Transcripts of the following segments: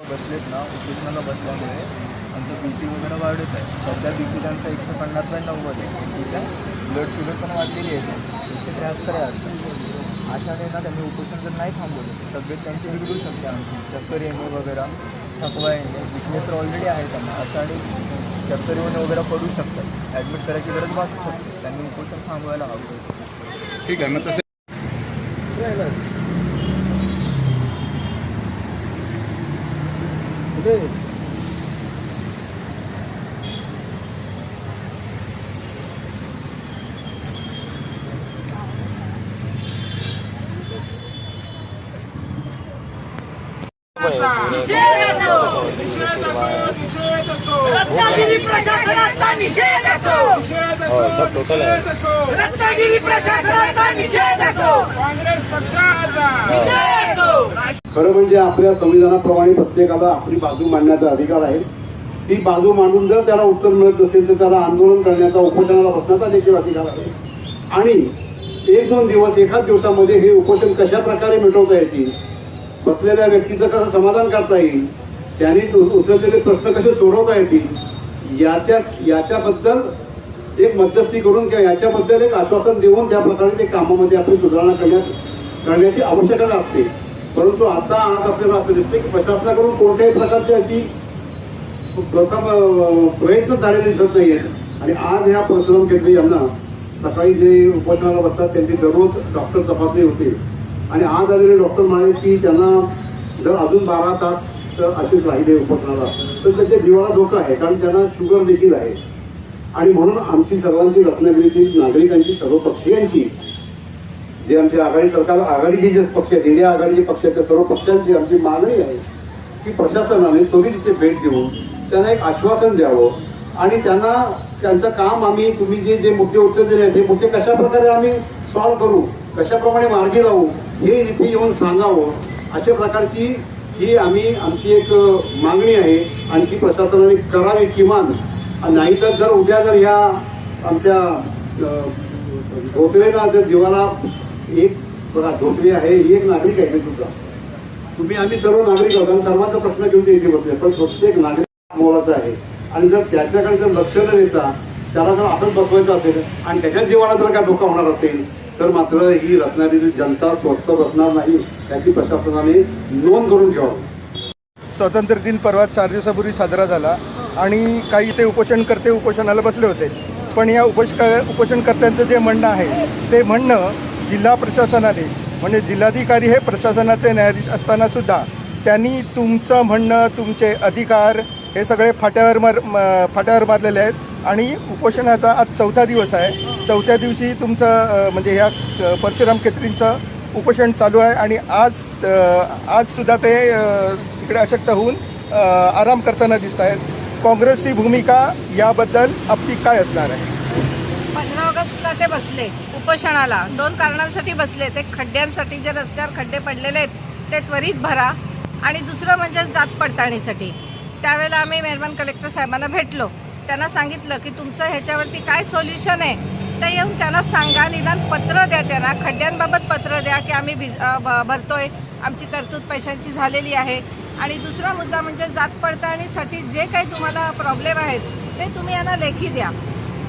बसलेत ना उपोषणाला बसल्यामुळे आमचं बी पी वगैरे वाढत आहे. सध्या बी पी त्यांचा एकशे पन्नास बाय नव्वद आहे. ठीक आहे? ब्लड शुगर पण वाढलेली आहे. एकशे त्र्याहत्तर आहे आता. अशाने ना त्यांनी उपोषण जर नाही थांबवलं. तर तब्येत त्यांची बिघडू शकते आमची चक्कर येणे वगैरे थकवा येणे विकनेस तर ऑलरेडी आहे त्यांना. असं आणि चक्कर येऊन वगैरे पडू शकतात. ॲडमिट करायची गरज भासू शकते. त्यांनी उपोषण थांबवायला हवं. ठीक आहे मग तसे 对。对你先 रत्नागिरी प्रशासनाचा निषेध असो. रत्नागिरी प्रशासनाचा निषेध असो. काँग्रेस पक्षाचा निषेध असो. खरं म्हणजे आपल्या संविधानाप्रमाणे प्रत्येकाला आपली बाजू मांडण्याचा अधिकार आहे. ती बाजू मांडून जर त्याला उत्तर मिळत नसेल तर त्याला आंदोलन करण्याचा उपोषणाला बसण्याचा देखील अधिकार आहे. आणि एक दोन दिवस एकाच दिवसामध्ये हे उपोषण कशा प्रकारे मिटवता येतील? बसलेल्या व्यक्तीचं कसं समाधान करता येईल? त्यांनी उ- उचललेले प्रश्न कसे सोडवता येतील? याच्या याच्याबद्दल एक मध्यस्थी करून किंवा याच्याबद्दल एक आश्वासन देऊन त्या प्रकारे ते कामामध्ये आपण सुधारणा करण्यात करण्याची आवश्यकता असते. परंतु आता आज आपल्याला असं दिसते की प्रशासनाकडून कोणत्याही प्रकारची अशी प्रथम प्रयत्न झालेले दिसत नाही आहेत आणि आज ह्या परशुराम केंद्रे यांना सकाळी जे उपोषणाला बसतात त्यांची दररोज डॉक्टर तपासणी होते. आणि आज आलेले डॉक्टर म्हणाले की त्यांना जर अजून बारा तास तर असेच राहिले उपक्रमाला तर त्याच्या जीवाला धोका आहे कारण त्यांना शुगर देखील आहे. आणि म्हणून आमची सर्वांची रत्नागिरीतील नागरिकांची सर्व पक्षीयांची. जे आमचे आघाडी सरकार आघाडीचे जे पक्ष आहेत इंडिया आघाडीचे पक्ष त्या सर्व पक्षांची आमची मागणी आहे की प्रशासनाने त्वरित तिथे भेट देऊन त्यांना एक आश्वासन द्यावं. आणि त्यांना त्यांचं काम आम्ही तुम्ही जे जे मुद्दे उचललेले आहेत ते मुद्दे कशा प्रकारे आम्ही सॉल्व्ह करू? कशाप्रमाणे मार्गी लावू? हे इथे येऊन सांगावं अशा प्रकारची ही आम्ही आमची एक मागणी आहे. आणखी प्रशासनाने करावी किमान. नाहीतर जर उद्या जर ह्या आमच्या अ, धोत्रेला जर जीवाला एक बघा धोत्रे आहे ही एक नागरिक आहे ते सुद्धा. तुम्ही आम्ही सर्व नागरिक आहोत. आणि सर्वांचा प्रश्न घेऊन ते इथे बसले पण प्रत्येक नागरिक मोलाचा आहे. आणि जर त्याच्याकडे जर लक्ष न देता त्याला जर असंच बसवायचं असेल आणि त्याच्या जीवाला जर काय धोका होणार असेल तर मात्र ही रत्नागिरी जनता स्वस्त बसणार नाही याची प्रशासनाने नोंद करून घ्यावी. स्वातंत्र्य दिन परवा चार दिवसापूर्वी साजरा झाला आणि काही ते उपोषणकर्ते उपोषणाला बसले होते. पण या उपोष उपोषणकर्त्यांचं जे म्हणणं आहे ते म्हणणं जिल्हा प्रशासनाने म्हणजे जिल्हाधिकारी हे प्रशासनाचे न्यायाधीश असताना सुद्धा त्यांनी तुमचं म्हणणं तुमचे अधिकार हे सगळे फाट्यावर मार फाट्यावर मारलेले आहेत. आणि उपोषणाचा आज चौथा दिवस आहे. चौथ्या दिवशी तुमचं म्हणजे ह्या परशुराम केत्रींचं उपोषण चालू आहे आणि आज आजसुद्धा ते इकडे अशक्त होऊन आराम करताना दिसत आहेत. काँग्रेसची भूमिका याबद्दल आपली काय असणार आहे? पंधरा ऑगस्टला ते बसले उपोषणाला. दोन कारणांसाठी बसले. ते खड्ड्यांसाठी जे रस्त्यावर खड्डे पडलेले आहेत ते त्वरित भरा. आणि दुसरं म्हणजे जात पडताळणीसाठी. त्यावेळेला आम्ही मेहरबान कलेक्टर साहेबांना भेटलो. त्यांना सांगितलं की तुमचं ह्याच्यावरती काय सोल्युशन आहे तर येऊन त्यांना सांगा निदान पत्र द्या त्यांना. खड्ड्यांबाबत पत्र द्या की आम्ही भरतोय आमची तरतूद पैशांची झालेली आहे. आणि दुसरा मुद्दा म्हणजे जात पडताळणीसाठी जे काही तुम्हाला प्रॉब्लेम आहेत ते तुम्ही यांना लेखी द्या.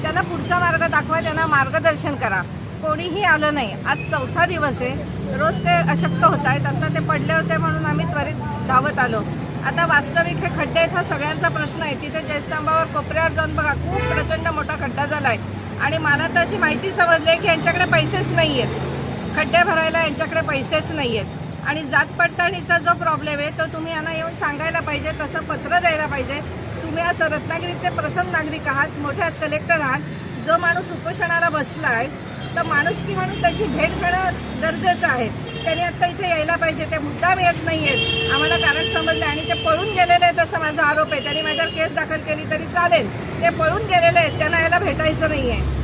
त्यांना पुढचा मार्ग दाखवा त्यांना मार्गदर्शन करा. कोणीही आलं नाही. आज चौथा दिवस आहे. रोज ते अशक्त होत आहेत आता ते पडले होते म्हणून आम्ही त्वरित धावत आलो. आता वास्तविक हे खड्डे आहेत हा सगळ्यांचा प्रश्न आहे. तिथे जयस्तंभावर कोपऱ्यावर जाऊन बघा खूप प्रचंड मोठा खड्डा झाला आहे आणि मला तर अशी माहिती समजली आहे की यांच्याकडे पैसेच नाही आहेत खड्डे भरायला यांच्याकडे पैसेच नाही आहेत आणि जात पडताळणीचा जो प्रॉब्लेम आहे तो तुम्ही यांना येऊन सांगायला पाहिजे तसं पत्र द्यायला पाहिजे. तुम्ही असं रत्नागिरीचे प्रथम नागरिक आहात मोठ्या कलेक्टर आहात. जो माणूस उपोषणाला आहे तर माणूस की म्हणून त्याची भेट घेणं गरजेचं आहे. त्यांनी आता इथे यायला पाहिजे ते मुद्दाम येत आहेत आम्हाला कारण समजलं आणि ते पळून गेलेले आहेत असा माझा आरोप आहे. त्यांनी माझ्यावर केस दाखल केली तरी चालेल. ते पळून गेलेले आहेत त्यांना यायला भेटायचं नाही आहे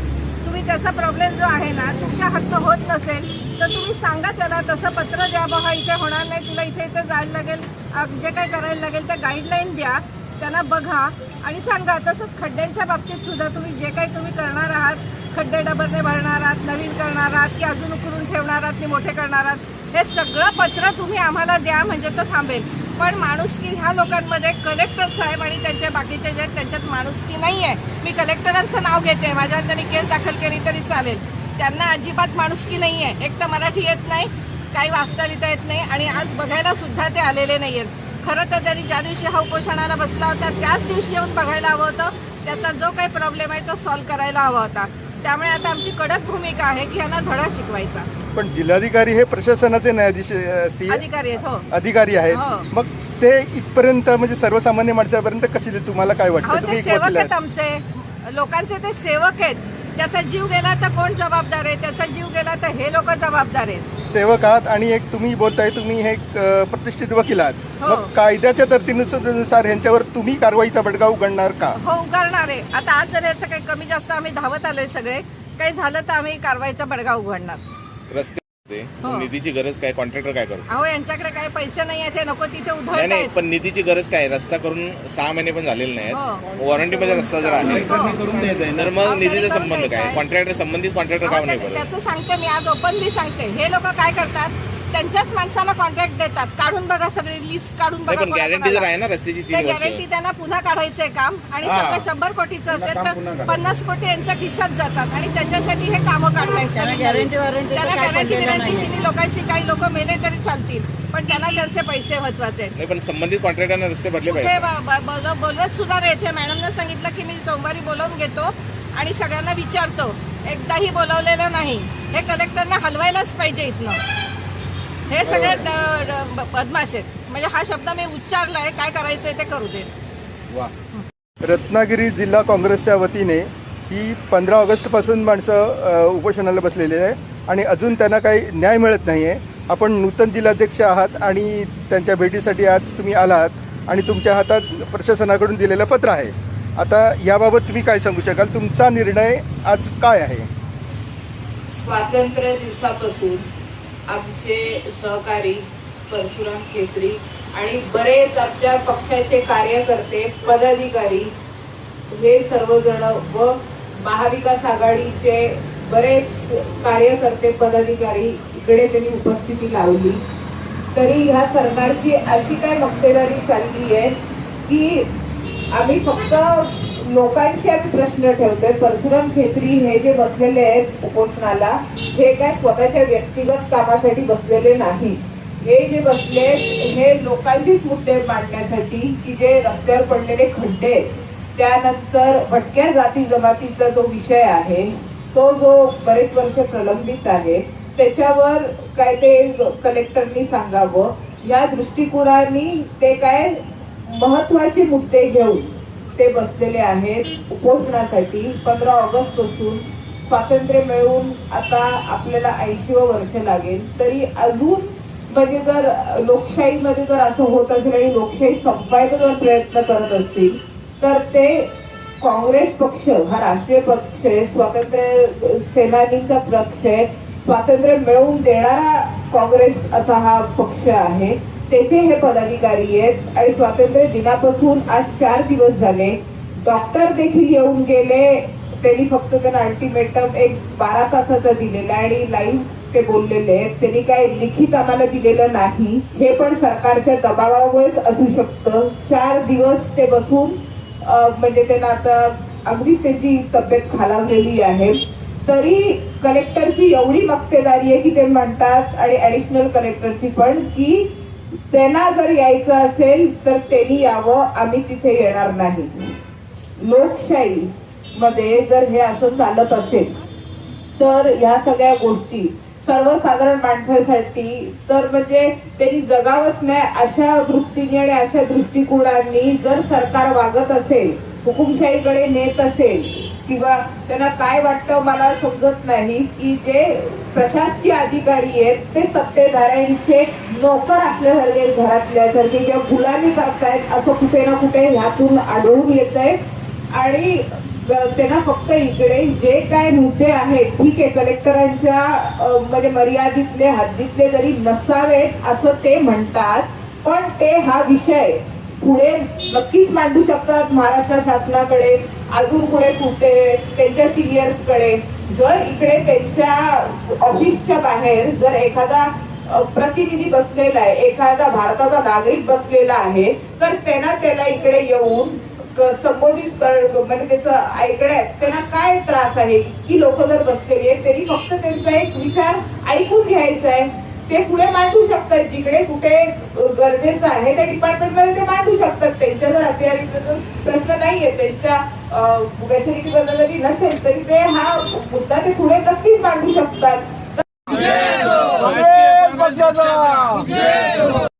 तुम्ही त्याचा प्रॉब्लेम जो आहे ना तुमच्या हक्क होत नसेल तर तुम्ही सांगा त्याला तसं पत्र द्या बा इथे होणार नाही तुला इथे इथे जायला लागेल जे काय करायला लागेल त्या गाईडलाईन द्या त्यांना बघा आणि सांगा. तसंच खड्ड्यांच्या बाबतीत सुद्धा तुम्ही जे काही तुम्ही करणार आहात खड्डे डबरने भरणार आहात नवीन करणार आहात की अजून उकरून ठेवणार आहात की मोठे करणार आहात हे सगळं पत्र तुम्ही आम्हाला द्या म्हणजे तो थांबेल. पण माणुसकी ह्या लोकांमध्ये कलेक्टर साहेब आणि त्यांचे बाकीचे जे आहेत त्यांच्यात माणुसकी नाही आहे मी कलेक्टरांचं नाव घेते. माझ्यावर त्यांनी केस दाखल केली तरी चालेल. त्यांना अजिबात माणुसकी नाही आहे एक तर मराठी येत नाही काही वाचता लिहिता येत नाही आणि आज बघायला सुद्धा ते आलेले नाही आहेत खरं तर त्यांनी ज्या दिवशी हा उपोषणाला बसला होता त्याच दिवशी येऊन बघायला हवं होतं. त्याचा जो काही प्रॉब्लेम आहे तो सॉल्व्ह करायला हवा होता. त्यामुळे आता आमची कडक भूमिका आहे की यांना धडा शिकवायचा. पण जिल्हाधिकारी हे प्रशासनाचे न्यायाधीश असतील अधिकारी आहेत हो. अधिकारी आहेत. हो. मग ते इथपर्यंत म्हणजे सर्वसामान्य माणसापर्यंत कशी देत तुम्हाला काय अहो वाटतं? तुम्ही ते एक सेवक आहेत आहात. आमचे. लोकांचे ते सेवक आहेत. त्याचा जीव गेला तर कोण जबाबदार आहे? त्याचा जीव गेला तर हे लोक जबाबदार आहेत. सेवक आहात आणि एक तुम्ही बोलताय तुम्ही हे एक, अ, प्रतिष्ठित वकील आहात. हो. मग कायद्याच्या तरतुदीनुसार ह्यांच्यावर तुम्ही कारवाईचा बडगा उघडणार का? हो उगारणार आहे. आता आज जर याचं काही कमी जास्त आम्ही धावत आलोय सगळे काही झालं तर आम्ही कारवाईचा बडगा उघडणार. रस्ते हो. निधीची गरज काय? कॉन्ट्रॅक्टर काय करतो अहो यांच्याकडे काही पैसे नाही आहेत हे नको तिथे नाही नाही पण निधीची गरज काय? रस्ता करून सहा महिने पण झालेले नाहीत. हो. वॉरंटीमध्ये रस्ता जर आहे करून द्यायचं आहे ना? तर मग निधीचा संबंध काय. कॉन्ट्रॅक्टर संबंधित कॉन्ट्रॅक्टर अहो, का नाही करत त्याचं सांगते मी आज ओपनली सांगते. हे लोक काय करतात? त्यांच्याच माणसाला कॉन्ट्रॅक्ट देतात. काढून बघा सगळी लिस्ट काढून बघा पण गॅरंटी जर. आहे ना रस्त्याची तीन गॅरंटी वर्ष. त्यांना पुन्हा काढायचंय काम आणि हा. समजा शंभर कोटीचं असेल तर पन्नास कोटी यांच्या खिशात जातात आणि त्याच्यासाठी हे कामं काढतायत त्यांना गॅरंटी त्यांना गॅरंटी गॅरंटीशी लोकांशी काही लोक मेले तरी चालतील पण त्यांना त्यांचे पैसे महत्त्वाचे आहेत. नाही पण संबंधित कॉन्ट्रॅक्टरने रस्ते भरले कुठे पाहिजे ब- ब- बोल- बोलवत सुद्धा इथे. मॅडमनं सांगितलं की मी सोमवारी बोलावून घेतो आणि सगळ्यांना विचारतो. एकदाही बोलावलेलं नाही. हे कलेक्टरना हलवायलाच पाहिजे इथनं. हे सगळे बदमाश आहेत. म्हणजे हा शब्द मी उच्चारलाय काय करायचंय ते करू देत रत्नागिरी जिल्हा काँग्रेसच्या वतीने ही पंधरा ऑगस्टपासून माणसं उपोषणाला बसलेली आहे आणि अजून त्यांना काही न्याय मिळत नाही आहे आपण नूतन जिल्हाध्यक्ष आहात आणि त्यांच्या भेटीसाठी आज तुम्ही आलात आणि तुमच्या हातात प्रशासनाकडून दिलेलं पत्र आहे. आता याबाबत तुम्ही काय सांगू शकाल? तुमचा निर्णय आज काय आहे? स्वातंत्र्य दिवसापासून आमचे सहकारी परशुराम खेत्री आणि बरेच आमच्या पक्षाचे कार्यकर्ते पदाधिकारी हे सर्वजण व महाविकास आघाडीचे बरेच कार्यकर्ते पदाधिकारी इकडे त्यांनी उपस्थिती लावली. तरी ह्या सरकारची अशी काय मक्तेदारी चालली आहे की आम्ही फक्त लोकांचे आम्ही प्रश्न ठेवतोय. परशुराम खेत्री हे जे बसलेले आहेत उपोषणाला हे काय स्वतःच्या व्यक्तिगत कामासाठी बसलेले नाही. हे जे बसले हे लोकांचेच मुद्दे मांडण्यासाठी की जे रस्त्यावर पडलेले खड्डे आहेत, त्यानंतर भटक्या जाती जमातीचा जो विषय आहे तो जो बरेच वर्ष प्रलंबित आहे त्याच्यावर काय ते कलेक्टरनी सांगावं. या दृष्टिकोनाने ते काय महत्त्वाचे मुद्दे घेऊन ते बसलेले आहेत उपोषणासाठी. पंधरा ऑगस्टपासून स्वातंत्र्य मिळवून आता आपल्याला ऐंशी वर्ष लागेल. तरी अजून म्हणजे जर लोकशाहीमध्ये जर असं होत असेल आणि लोकशाही संपायचा जर प्रयत्न करत असतील तर ते काँग्रेस पक्ष हा राष्ट्रीय पक्ष आहे स्वातंत्र्य सेनानीचा पक्ष आहे स्वातंत्र्य मिळवून देणारा काँग्रेस असा हा पक्ष आहे. त्याचे हे पदाधिकारी आहेत आणि स्वातंत्र्य दिनापासून आज चार दिवस झाले. डॉक्टर देखील येऊन गेले. त्यांनी फक्त त्यांना अल्टिमेटम एक बारा तासाचा दिलेला आहे आणि लाईव्ह ते बोललेले आहेत. त्यांनी काय लिखित आम्हाला दिलेलं नाही. हे पण सरकारच्या दबावामुळेच असू शकतं. चार दिवस ते बसून म्हणजे त्यांना आता अगदीच त्यांची तब्येत खालावलेली आहे. तरी कलेक्टरची एवढी मक्तेदारी आहे की ते म्हणतात आणि ॲडिशनल कलेक्टरची पण की त्यांना जर यायचं असेल तर त्यांनी यावं आम्ही तिथे येणार नाही. लोकशाही मध्ये जर हे असं चालत असेल तर ह्या सगळ्या गोष्टी सर्वसाधारण माणसासाठी तर म्हणजे त्यांनी जगावंच नाही अशा वृत्तीने आणि अशा दृष्टिकोनांनी जर सरकार वागत असेल हुकुमशाहीकडे नेत असेल किंवा त्यांना काय वाटतं मला समजत नाही. की जे प्रशासकीय अधिकारी आहेत ते सत्तेधाऱ्यांचे नोकर असल्यासारखे घरातल्यासारखे किंवा गुलामी करतायत असं कुठे ना कुठे ह्यातून आढळून येत आहे आणि त्यांना फक्त इकडे जे काय मुद्दे आहेत ठीक आहे कलेक्टरांच्या म्हणजे मर्यादितले हद्दीतले जरी नसावेत असं ते म्हणतात पण ते हा विषय पुढे नक्कीच मांडू शकतात महाराष्ट्र शासनाकडे अजून पुढे कुठे त्यांच्या सिनियर्सकडे जर इकडे त्यांच्या ऑफिसच्या बाहेर जर एखादा प्रतिनिधी बसलेला आहे एखादा भारताचा नागरिक बसलेला आहे तर त्यांना त्याला इकडे येऊन क- संबोधित कर म्हणजे त्याचं ऐकण्यात त्यांना काय त्रास आहे? की लोक जर बसलेली आहेत त्यांनी फक्त त्यांचा एक विचार ऐकून घ्यायचा आहे. ते पुढे मांडू शकतात. जिकडे कुठे गरजेचं आहे त्या डिपार्टमेंटमध्ये ते मांडू शकतात. त्यांच्या जर अतिहारीचा जर प्रश्न नाहीये त्यांच्या फॅसिलिटी बद्दल जरी नसेल तरी ते हा मुद्दा ते पुढे नक्कीच मांडू शकतात.